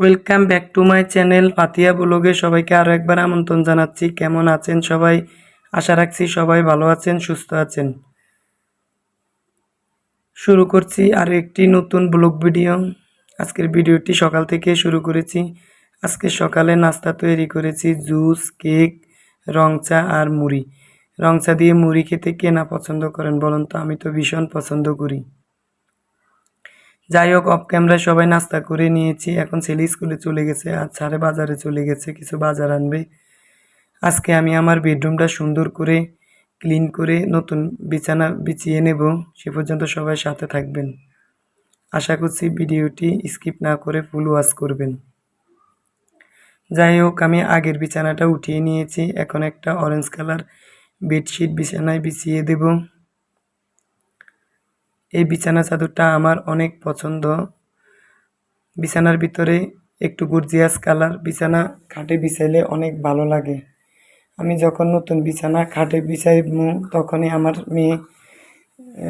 Welcome back to my channel Patia ব্লগে সবাইকে আরও একবার আমন্ত্রণ জানাচ্ছি। কেমন আছেন সবাই? আশা রাখছি সবাই ভালো আছেন, সুস্থ আছেন। শুরু করছি আরও একটি নতুন ব্লগ ভিডিও। আজকের ভিডিওটি সকাল থেকে শুরু করেছি। আজকে সকালে নাস্তা তৈরি করেছি, জুস, কেক, রং চা আর মুড়ি। রং চা দিয়ে মুড়ি খেতে কে না পছন্দ করেন বলুন তো? আমি তো ভীষণ পছন্দ করি। যাই হোক অফ ক্যামেরায় সবাই নাস্তা করে নিয়েছি। এখন ছেলে স্কুলে চলে গেছে, আর ছাড়ে বাজারে চলে গেছে, কিছু বাজার আনবে। আজকে আমি আমার বেডরুমটা সুন্দর করে ক্লিন করে নতুন বিছানা বিছিয়ে নেব। সে পর্যন্ত সবাই সাথে থাকবেন। আশা করছি ভিডিওটি স্কিপ না করে ফুল ওয়াচ করবেন। যাই হোক, আমি আগের বিছানাটা উঠিয়ে নিয়েছি। এখন একটা অরেঞ্জ কালার বেডশিট বিছানায় বিছিয়ে দেব। এই বিছানা চাদরটা আমার অনেক পছন্দ। বিছানার ভিতরে একটু গর্জিয়াস কালার, বিছানা খাটে বিছাইলে অনেক ভালো লাগে। আমি যখন নতুন বিছানা খাটে বিছাইব, তখনই আমার মেয়ে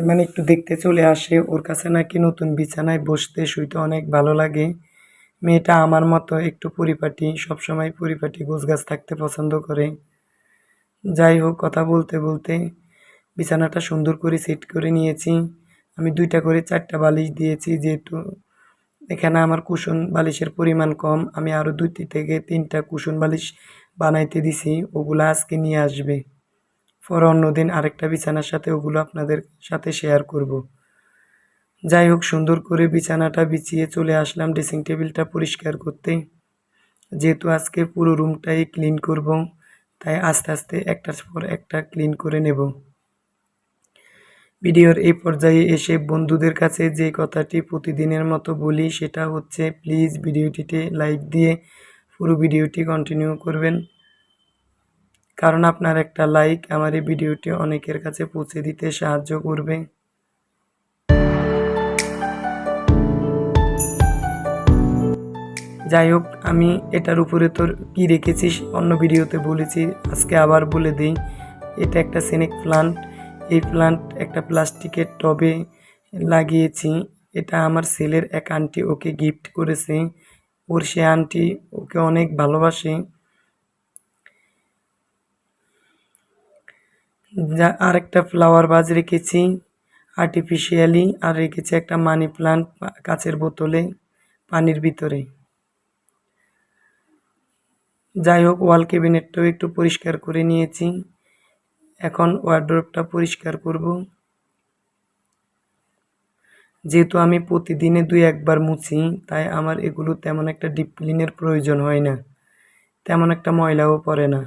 মানে একটু দেখতে চলে আসে, ওর কাছে নাকি নতুন বিছানায় বসতে শুইতে অনেক ভালো লাগে। মেয়েটা আমার মতো একটু পরিপাটি, সবসময় পরিপাটি গোছগাছ থাকতে পছন্দ করে। যাই হোক, কথা বলতে বলতে বিছানাটা সুন্দর করে সেট করে নিয়েছি। আমি দুইটা করে চারটা বালিশ দিয়েছি, যেহেতু এখানে আমার কুশন বালিশের পরিমাণ কম, আমি আরও দুইটি থেকে তিনটা কুশন বালিশ বানাইতে দিছি, ওগুলো আজকে নিয়ে আসবে। পরে অন্যদিন আরেকটা বিছানার সাথে ওগুলো আপনাদের সাথে শেয়ার করব। যাই হোক, সুন্দর করে বিছানাটা বিছিয়ে চলে আসলাম ড্রেসিং টেবিলটা পরিষ্কার করতে। যেহেতু আজকে পুরো রুমটাই ক্লিন করব, তাই আস্তে আস্তে একটার পর একটা ক্লিন করে নেব। ভিডিওর এই পর্যায়ে এসে বন্ধুদের কাছে যে কথাটি প্রতিদিনের মতো বলি, সেটা হচ্ছে, প্লিজ ভিডিওটিতে লাইক দিয়ে পুরো ভিডিওটি কন্টিনিউ করবেন। কারণ আপনার একটা লাইক আমার এই ভিডিওটি অনেকের কাছে পৌঁছে দিতে সাহায্য করবে। যাই হোক, আমি এটার উপরে তোর কী রেখেছি অন্য ভিডিওতে বলেছি, আজকে আবার বলে দিই, এটা একটা সেনেক প্লান্ট এই প্লান্ট একটা প্লাস্টিকের টবে লাগিয়েছি। এটা আমার ছেলের এক আন্টি ওকে গিফট করেছে। ওর সে আন্টি ওকে অনেক ভালোবাসে। যা আর একটা ফ্লাওয়ার বাজ রেখেছি আর্টিফিশিয়ালি আর রেখেছি একটা মানি প্লান্ট কাচের বোতলে পানির ভিতরে। যাই হোক ওয়াল ক্যাবিনেটটাও একটু পরিষ্কার করে নিয়েছি। এখন ওয়ার্ড্রোপটা পরিষ্কার করব। যেহেতু আমি প্রতিদিনে দুই একবার মুছি, তাই আমার এগুলো তেমন একটা ডিপ ক্লিনের প্রয়োজন হয় না। তেমন একটা ময়লাও পড়ে না।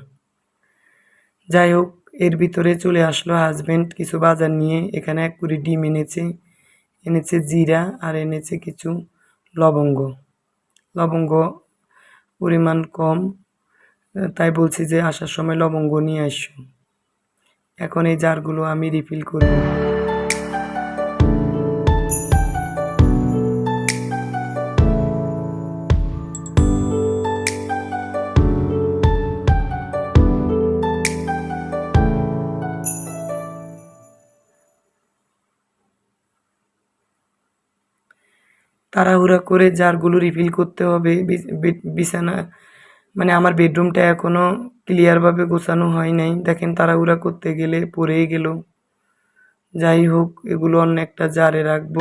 যাই হোক, এর ভিতরে চলে আসলো হাজব্যান্ড কিছু বাজার নিয়ে। এখানে এক কুড়ি ডিম এনেছে। এনেছে জিরা আর এনেছে কিছু লবঙ্গ। লবঙ্গ পরিমাণ কম। তাই বলছি যে আসার সময় লবঙ্গ নিয়ে আসো। এখন এই জারগুলো আমি রিফিল করব। তাড়াহুড়া করে জারগুলো রিফিল করতে হবে বিছানা মানে আমার বেডরুমটা এখনও ক্লিয়ারভাবে গোছানো হয় নাই। দেখেন তাড়াহুড়া করতে গেলে পড়েই গেল। যাই হোক, এগুলো অন্য একটা জারে রাখব।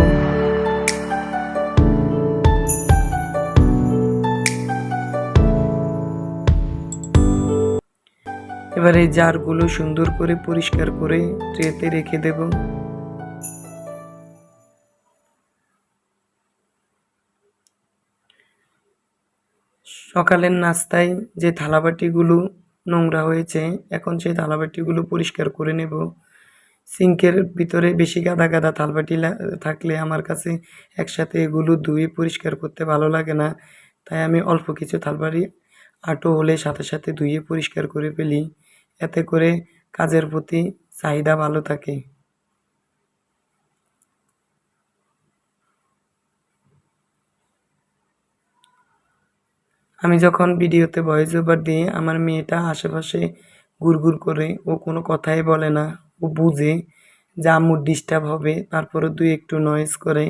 এবার এই জারগুলো সুন্দর করে পরিষ্কার করে ট্রেতে রেখে দেবো। সকালের নাস্তায় যে থালাবাটিগুলো নোংরা হয়েছে, এখন সেই থালাবাটিগুলো পরিষ্কার করে নেব। সিঙ্কের ভিতরে বেশি গাদা গাদা থালবাটি থাকলে আমার কাছে একসাথে এগুলো ধুয়ে পরিষ্কার করতে ভালো লাগে না। তাই আমি অল্প কিছু থালবাটি আটো হলে সাথে সাথে ধুয়ে পরিষ্কার করে ফেলি। এতে করে কাজের প্রতি চাহিদা ভালো থাকে। আমি যখন ভিডিওতে ভয়েস ওভার দিই আমার মেয়েটা আশেপাশে গুড়গুড় করে, ও কোনো কথাই বলে না। ও বুঝে যে আম্মুর ডিস্টার্ব হবে তারপরে দুই একটু নয়েজ করে।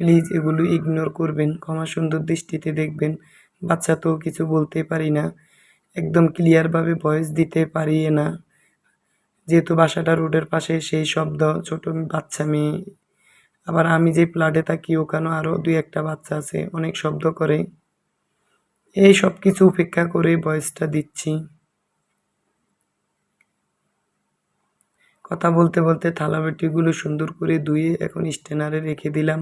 প্লিজ এগুলো ইগনোর করবেন, ক্ষমা সুন্দর দৃষ্টিতে দেখবেন। বাচ্চা তো কিছু বলতে পারি না, একদম ক্লিয়ারভাবে ভয়েস দিতে পারি না। যেহেতু বাসাটা রোডের পাশে, সেই শব্দ, ছোট বাচ্চা মেয়ে। আবার আমি যে ফ্ল্যাটে থাকি ওখানেও আরও দুই একটা বাচ্চা আছে, অনেক শব্দ করে। এই সব কিছু উপেক্ষা করে ভয়েসটা দিচ্ছি। কথা বলতে বলতে থালা বাটিগুলো সুন্দর করে ধুয়ে এখন স্টেনারে রেখে দিলাম।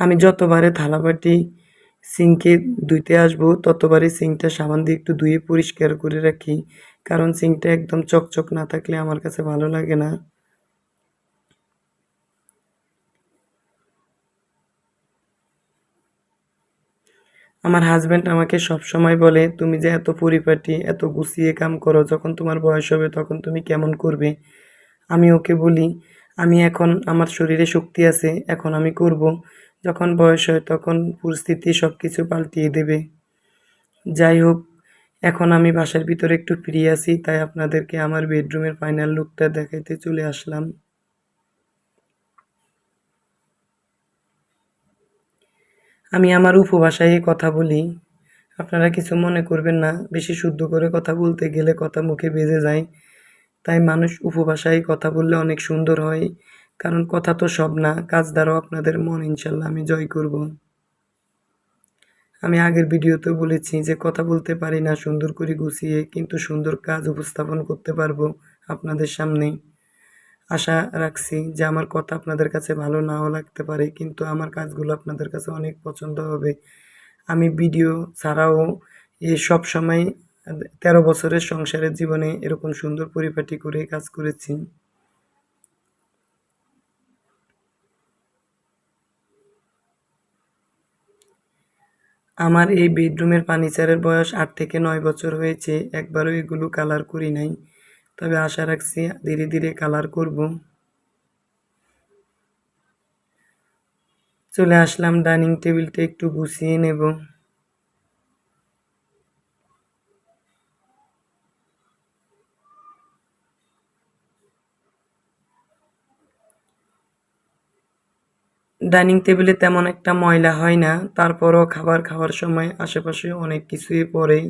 আমি যতবারে থালাবাটি সিঙ্কে ধুইতে আসব, ততবারে সিঙ্কটা সাবান দিয়ে একটু ধুয়ে পরিষ্কার করে রাখি। কারণ সিঙ্কটা একদম চকচক না থাকলে আমার কাছে ভালো লাগে না। আমার হাজব্যান্ড আমাকে সব সময় বলে, তুমি যে এত পরিপাটি, এত গুছিয়ে কাম করো, যখন তোমার বয়স হবে তখন তুমি কেমন করবে? আমি ওকে বলি, আমি এখন, আমার শরীরে শক্তি আছে, এখন আমি করব। যখন বয়স হয় তখন পরিস্থিতি সব কিছু পাল্টিয়ে দেবে। যাই হোক এখন আমি বাসার ভিতরে একটু ফ্রি আছি, তাই আপনাদেরকে আমার বেডরুমের ফাইনাল লুকটা দেখাইতে চলে আসলাম। আমি আমার উপভাষায় কথা বলি। আপনারা কিছু মনে করবেন না, বেশি শুদ্ধ করে কথা বলতে গেলে কথা মুখে বেজে যায়। তাই মানুষ উপভাষায় কথা বললে অনেক সুন্দর হয়, কারণ কথা তো সব না, কাজ দ্বারাও আপনাদের মন ইনশাল্লাহ আমি জয় করব। আমি আগের ভিডিওতেও বলেছি যে কথা বলতে পারি না, সুন্দর করে গুছিয়ে কিন্তু সুন্দর কাজ উপস্থাপন করতে পারব আপনাদের সামনে। আশা রাখছি যে আমার কথা আপনাদের কাছে ভালো নাও লাগতে পারে, কিন্তু আমার কাজগুলো আপনাদের কাছে অনেক পছন্দ হবে। আমি ভিডিও ছাড়াও এ সব সময় তেরো বছরের সংসারের জীবনে এরকম সুন্দর পরিপাটি করে কাজ করেছি। আমার এই বেডরুমের ফার্নিচারের বয়স আট থেকে নয় বছর হয়েছে, একবারও এগুলো কালার করি নাই। তবে আশা রাখছি ধীরে ধীরে কালার করব। চলে আসলাম ডাইনিং টেবিলটা একটু গুছিয়ে নেব। ডাইনিং টেবিলে তেমন একটা ময়লা হয় না। তারপরও খাবার খাওয়ার সময় আশেপাশে অনেক কিছুই পড়ে।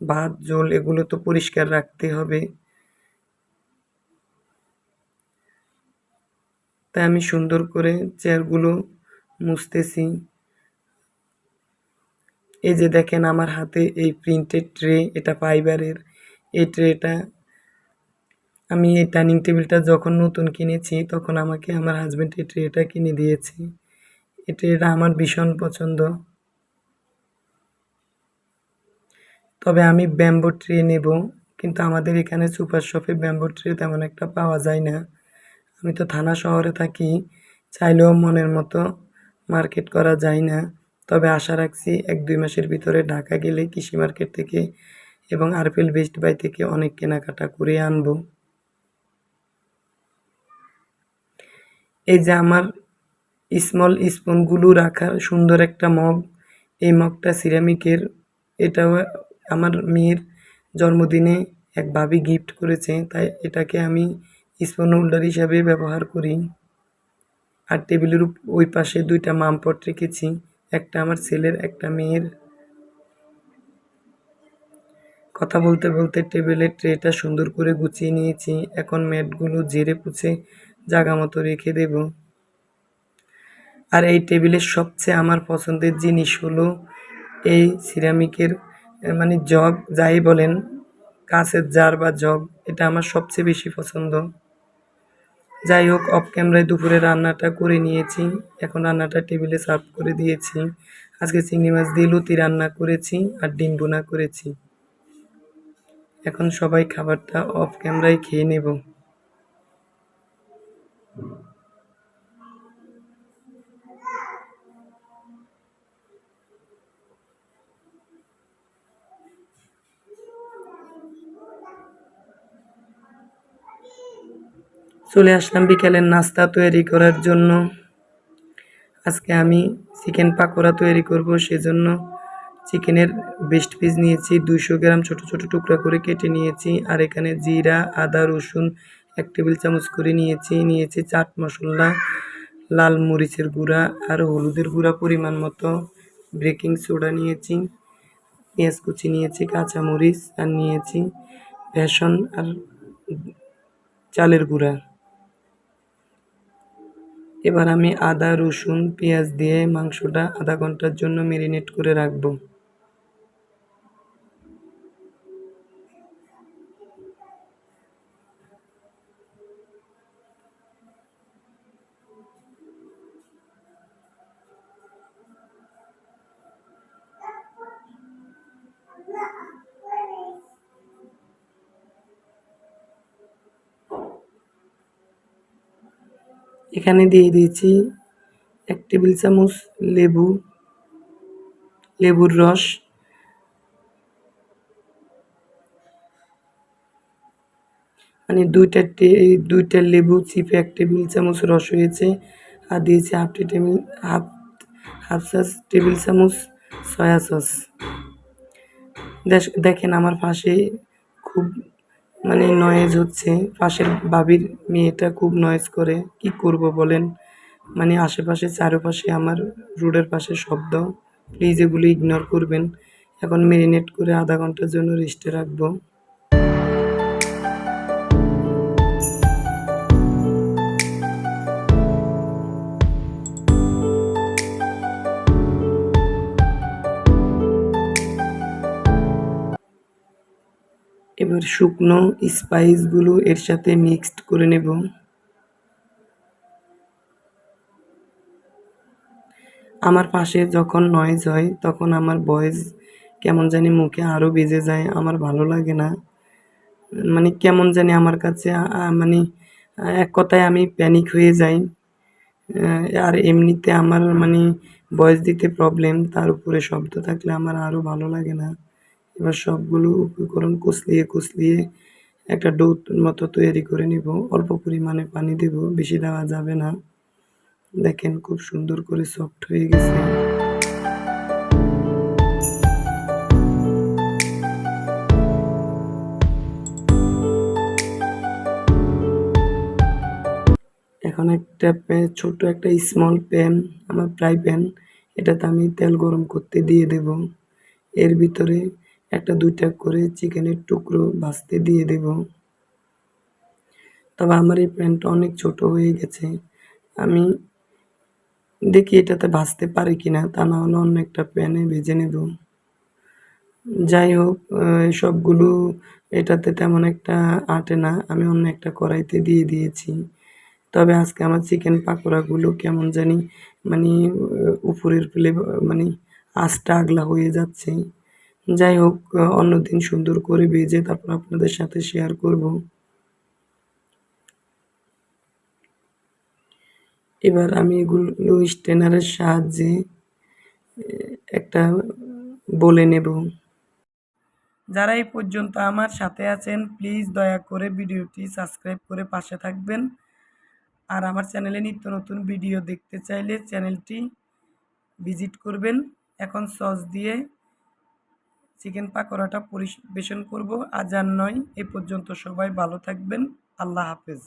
ভাত জল এগুলো তো পরিষ্কার রাখতে হবে। তাই আমি সুন্দর করে চেয়ারগুলো মুছতেছি। এই যে দেখেন আমার হাতে এই প্রিন্টেড ট্রে, এটা ফাইবারের। এই ট্রেটা আমি এই ডাইনিং টেবিলটা যখন নতুন কিনেছি, তখন আমাকে আমার হাজব্যান্ড এই ট্রেটা কিনে দিয়েছে। এই ট্রেটা আমার ভীষণ পছন্দ। তবে আমি ব্যাম্বো ট্রে নেব, কিন্তু আমাদের এখানে সুপার শপে ব্যাম্বো ট্রে তেমন একটা পাওয়া যায় না। আমি তো থানা শহরে থাকি, চাইলেও মনের মতো মার্কেট করা যায় না। তবে আশা রাখছি এক দুই মাসের ভিতরে ঢাকা গেলে কৃষি মার্কেট থেকে এবং আরপিএল বেস্ট বাই থেকে অনেক কেনাকাটা করে আনব। এই যে আমার স্মল স্পুনগুলো রাখার সুন্দর একটা মগ এই মগটা সিরামিকের এটাও আমার মেয়ের জন্মদিনে এক ভাবি গিফট করেছে, তাই এটাকে আমি স্পুন হোল্ডার হিসাবে ব্যবহার করি। আর টেবিলের ওই পাশে দুইটা মামপট রেখেছি, একটা আমার ছেলের, একটা মেয়ের। কথা বলতে বলতে টেবিলের ট্রেটা সুন্দর করে গুছিয়ে নিয়েছি, এখন ম্যাটগুলো জেরে পুছে জায়গা মতো রেখে দেব। আর এই টেবিলের সবচেয়ে আমার পছন্দের জিনিস হলো এই সিরামিকের মানে জগ, যাই বলেন, কাঁচের জার বা জগ, এটা আমার সবচেয়ে বেশি পছন্দ। যাই হোক অফ ক্যামেরায় দুপুরে রান্নাটা করে নিয়েছি। এখন রান্নাটা টেবিলে সার্ভ করে দিয়েছি। আজকে চিংড়ি মাছ দিয়ে লুতি রান্না করেছি আর ডিম বোনা করেছি। এখন সবাই খাবারটা অফ ক্যামেরায় খেয়ে নেব। চলে আসলাম বিকেলের নাস্তা তৈরি করার জন্য। আজকে আমি চিকেন পাকোড়া তৈরি করব, সেজন্য চিকেনের বেস্ট পিস নিয়েছি। দুইশো গ্রাম ছোট ছোট টুকরা করে কেটে নিয়েছি, আর এখানে জিরা, আদা, রসুন এক টেবিল চামচ করে নিয়েছি নিয়েছি চাট মশলা, লাল মরিচের গুঁড়া আর হলুদের গুঁড়া পরিমাণ মতো। বেকিং সোডা নিয়েছি, পেঁয়াজ কুচি নিয়েছি কাঁচামরিচ আর নিয়েছি বেসন আর চালের গুঁড়া। এবার আমি আদা, রসুন, পেঁয়াজ দিয়ে মাংসটা আধা ঘণ্টার জন্য ম্যারিনেট করে রাখব। এখানে দিয়ে দিয়েছি এক টেবিল চামচ লেবু, লেবুর রস মানে দুইটা দুইটা লেবু চিপে এক টেবিল চামচ রস হয়েছে আর দিয়েছি half table, half half sauce table চামচ সয়া সস। দেখ- দেখেন আমার পাশে খুব মানে নয়েজ হচ্ছে। পাশের বাবির মেয়েটা খুব নয়েজ করে। কি করব বলেন? মানে আশেপাশে চারপাশে আমার রোডের পাশে শব্দ। প্লিজ এগুলো ইগনোর করবেন। এখন মেরিনেট করে আধা ঘণ্টার জন্য রেস্টে রাখব। এবার শুকনো স্পাইসগুলো এর সাথে মিক্সড করে নেব। আমার পাশে যখন নয়েজ হয়, তখন আমার ভয়েস কেমন জানি মুখে আরও বেজে যায়, আমার ভালো লাগে না। মানে কেমন জানি আমার কাছে মানে এক কথায় আমি প্যানিক হয়ে যাই। আর এমনিতে আমার মানে ভয়েস দিতে প্রবলেম তার উপরে শব্দ থাকলে আমার আরও ভালো লাগে না। এবার সবগুলো উপকরণ কুচলিয়ে কুচলিয়ে একটা ডো মতো তৈরি করে নিব। অল্প পরিমাণে পানি দেব, বেশি দেওয়া যাবে না। দেখেন খুব সুন্দর করে সফট হয়ে গেছে। এখন একটা ছোট একটা স্মল প্যান আমার ফ্রাই প্যান এটাতে আমি তেল গরম করতে দিয়ে দেব। এর ভিতরে একটা, দুইটা করে চিকেনের টুকরো ভাজতে দিয়ে দেব। তবে আমার এই প্যানটা অনেক ছোট হয়ে গেছে। আমি দেখি এটাতে ভাজতে পারি কিনা, তা না হলে অন্য একটা প্যানে ভেজে নেব। যাই হোক সবগুলো এটাতে তেমন একটা আটে না, আমি অন্য একটা কড়াইতে দিয়ে দিয়েছি। তবে আজকে আমার চিকেন পাকোড়াগুলো কেমন জানি মানে উপরের ফেলে মানে আঁচটা আগলা হয়ে যাচ্ছে। যাই হোক আহ, অন্যদিন সুন্দর করে ভেজে তারপর আপনাদের সাথে শেয়ার করব। এবার আমি এগুলো স্টেনারের সাহায্যে একটা বলে নেব। যারা এই পর্যন্ত আমার সাথে আছেন প্লিজ দয়া করে ভিডিওটি সাবস্ক্রাইব করে পাশে থাকবেন। আর আমার চ্যানেলে নিত্য নতুন ভিডিও দেখতে চাইলে চ্যানেলটি ভিজিট করবেন। এখন সস দিয়ে চিকেন পাকোড়াটা পরিবেশন করব। আজ আর নয় এ পর্যন্ত সবাই ভালো থাকবেন। আল্লাহ হাফেজ।